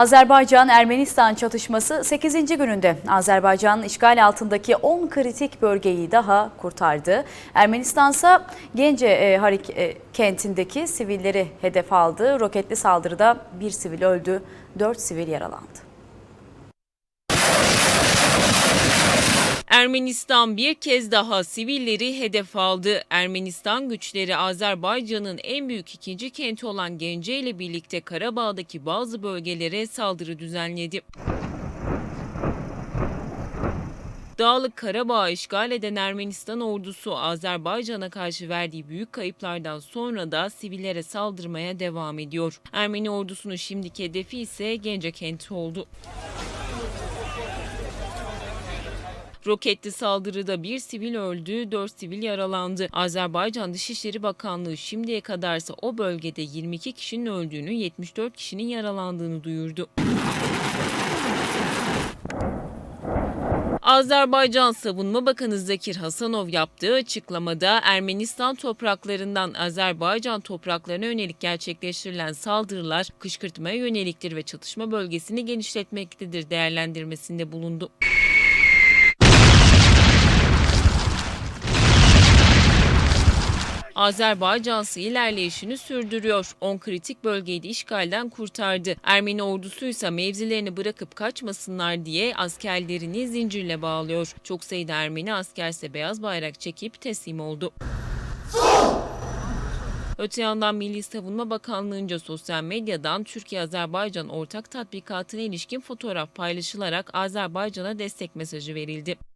Azerbaycan-Ermenistan çatışması 8. gününde Azerbaycan işgal altındaki 10 kritik bölgeyi daha kurtardı. Ermenistan ise Gence e, Harik e, kentindeki sivilleri hedef aldı. Roketli saldırıda bir sivil öldü, 4 sivil yaralandı. Ermenistan bir kez daha sivilleri hedef aldı. Ermenistan güçleri Azerbaycan'ın en büyük ikinci kenti olan Gence ile birlikte Karabağ'daki bazı bölgelere saldırı düzenledi. Dağlık Karabağ'ı işgal eden Ermenistan ordusu Azerbaycan'a karşı verdiği büyük kayıplardan sonra da sivillere saldırmaya devam ediyor. Ermeni ordusunun şimdiki hedefi ise Gence kenti oldu. Roketli saldırıda bir sivil öldü, 4 sivil yaralandı. Azerbaycan Dışişleri Bakanlığı şimdiye kadarsa o bölgede 22 kişinin öldüğünü, 74 kişinin yaralandığını duyurdu. Azerbaycan Savunma Bakanı Zakir Hasanov yaptığı açıklamada Ermenistan topraklarından Azerbaycan topraklarına yönelik gerçekleştirilen saldırılar kışkırtmaya yöneliktir ve çatışma bölgesini genişletmektedir değerlendirmesinde bulundu. Azerbaycan ise ilerleyişini sürdürüyor. 10 kritik bölgeyi de işgalden kurtardı. Ermeni ordusu ise mevzilerini bırakıp kaçmasınlar diye askerlerini zincirle bağlıyor. Çok sayıda Ermeni asker ise beyaz bayrak çekip teslim oldu. Öte yandan Milli Savunma Bakanlığı'nca sosyal medyadan Türkiye-Azerbaycan ortak tatbikatına ilişkin fotoğraf paylaşılarak Azerbaycan'a destek mesajı verildi.